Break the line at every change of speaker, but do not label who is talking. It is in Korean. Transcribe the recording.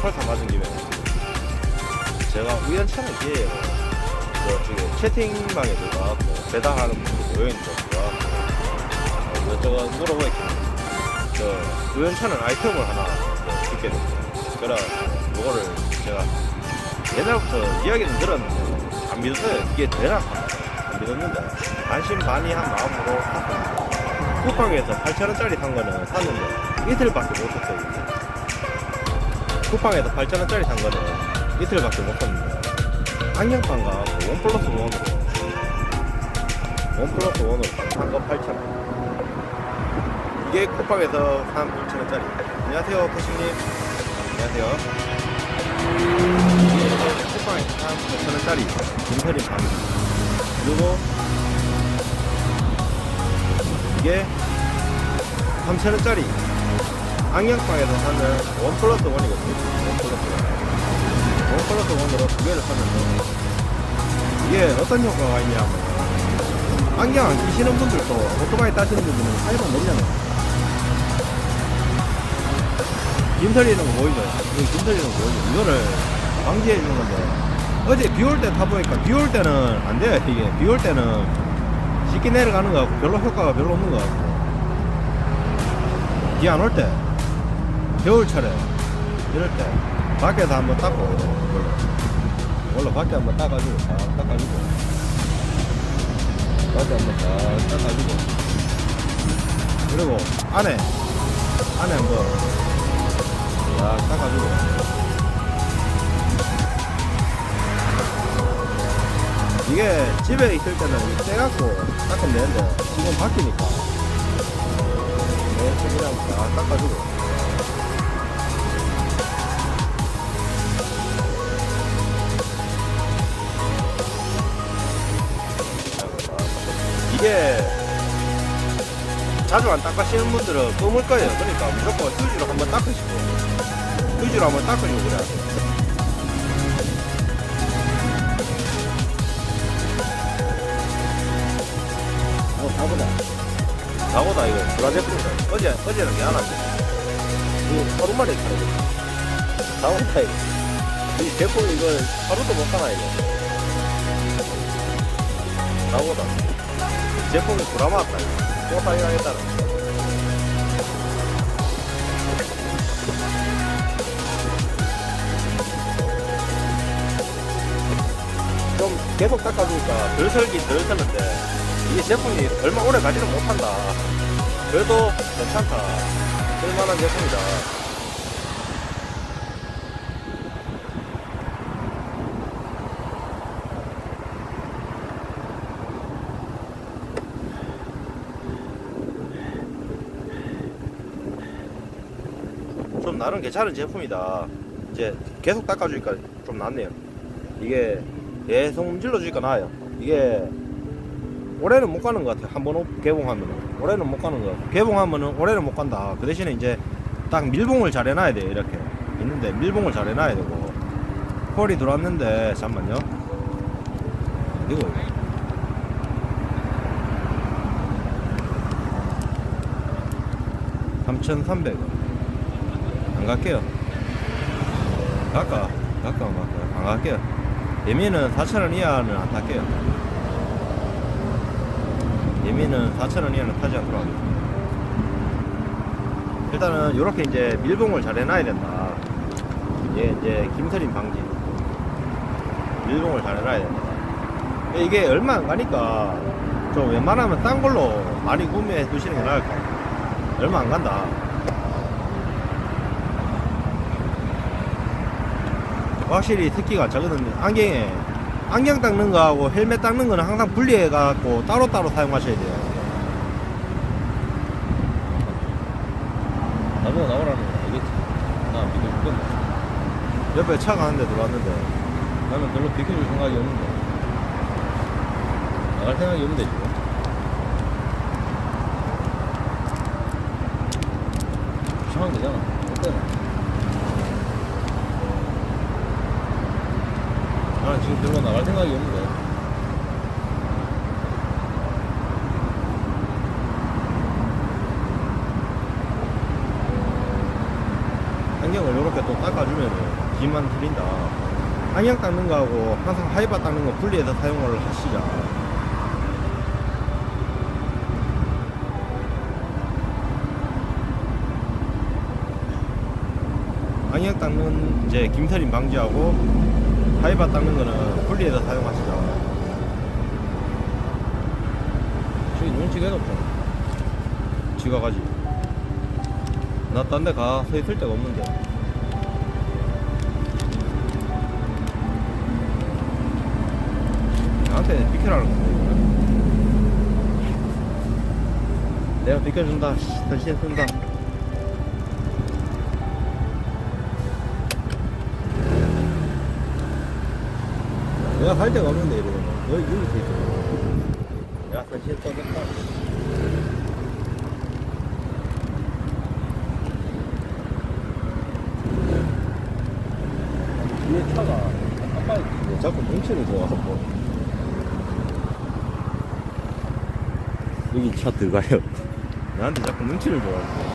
펄사 맞은 김에 제가 우연찮은 기회에 저쪽에 채팅방에 들어가고 배당하는 분들 모여있는 거 이것저것 물어보겠길래 저 우연찮은 아이템을 하나 또 듣게 됐어요 그래 그거를 제가 옛날부터 이야기는 들었는데 안 믿었어요 이게 되나 안 믿었는데 반신반의한 마음으로 샀습니다 쿠팡에서 8,000원짜리 산 거는 샀는데 이틀밖에 못 이제. 쿠팡에서 8,000원짜리 산 거는 이틀밖에 못 썼는데. 안경판가 원 플러스 원으로. 원 플러스 원으로 산거 8,000원. 이게 쿠팡에서 산 8,000원짜리. 안녕하세요 코시님. 안녕하세요. 쿠팡에서 산 8,000원짜리. 김서림 방 그리고 이게 3,000원짜리 안경방에서 사는 원 플러스 원이거든요. 원 플러스 원. 원 플러스 원으로 두 개를 샀는데 이게 어떤 효과가 있냐면 안경 안 끼시는 분들도 오토바이 타시는 분들은 사이만 모르잖아요. 김설이는 거 보이죠? 이거 김설이는 거 보이죠? 이거를 방지해 주는 건데 어제 비 올 때 타보니까 비 올 때는 안 돼요 이게 비 올 때는 쉽게 내려가는 거 같고 별로 효과가 별로 없는 거 같고 비 안 올 때 겨울철에 이럴 때 밖에서 한번 닦고 이걸로 이걸로 밖에 한번 닦아주고 다 닦아주고. 밖에 한번 다 닦아주고. 그리고 안에 안에 한번 다 닦아주고. 이게 집에 있을 때는 떼갖고 닦으면 되는데 지금 바뀌니까. 이렇게 그냥 다 닦아주고 이게 자주 안 닦으시는 분들은 끔을 거예요 그러니까 무조건 휴지로 한번 닦으시고 휴지로 한번 닦으시고 그래야 돼요 어, 다보다. 다보다, 이거. 브라 제품이다. 어제, 어제는 미안한데. 이거 하루 만에 가야 다보다, 이거. 이 제품, 이거 하루도 못 가나, 이거. 다보다. 제품이 이거. 또 사용하겠다는. 좀 계속 닦아주니까 덜 설기 덜 서는데 이게 제품이 얼마 오래 가지는 못한다. 그래도 괜찮다. 쓸만한 제품이다. 좀 나름 괜찮은 제품이다. 이제 계속 닦아주니까 좀 낫네요. 이게 계속 움질러 주니까 나아요. 이게 올해는 못 가는 것 같아요. 한 번 개봉하면은 올해는 못 가는 것 같아요. 개봉하면은 올해는 못 간다. 그 대신에 이제 딱 밀봉을 잘 해놔야 돼요. 이렇게 있는데 밀봉을 잘 해놔야 되고 콜이 들어왔는데 잠만요. 이거. (3,300원) 안 갈게요. 갈까? 갈까? 안 갈까? 안 갈게요. 예민은 4,000원 이하는 안 탈게요. 예민은 4,000원 이하는 타지 않도록 하겠습니다. 일단은 이렇게 이제 밀봉을 잘 해놔야 된다. 이게 이제 김서림 방지. 밀봉을 잘 해놔야 된다. 이게 얼마 안 가니까 좀 웬만하면 딴 걸로 많이 구매해 두시는 게 나을 것 같아요. 얼마 안 간다 확실히 특기가 저거는 안경에 안경 닦는 거하고 헬멧 닦는 거는 항상 분리해 갖고 따로따로 사용하셔야 돼요. 나보고 나오라는 건 알겠지 나 믿을 건데 옆에 차가 한 대 들어왔는데. 나는 별로 비켜줄 생각이 없는데. 나갈 생각이 없는데 지금. 시간 되잖아. 어때나 나는 지금 별로 나갈 생각이 없는데. 안경을 이렇게 또 닦아주면 기만 틀린다. 안경 닦는 거하고 항상 하이바 닦는 거 분리해서 사용을 하시자. 안경 닦는 이제 김털림 방지하고 하이바 닦는 거는 분리해서 사용하시자. 저기 눈치가 해놓잖아. 지가 가지. 나 딴 데 가. 서 있을 데가 없는데. 나한테 비켜라는 건데. 내가 비켜준다. 씨, 대신 쓴다. 내가 갈 데가 없는데, 이러면. 여기, 여기 서 있어. 야, 대신 써겠다. 뒤에 차가 아빠 자꾸 뭉치는 좋아하고 여기 차 들어가요 나한테 자꾸 눈치를 줘가지고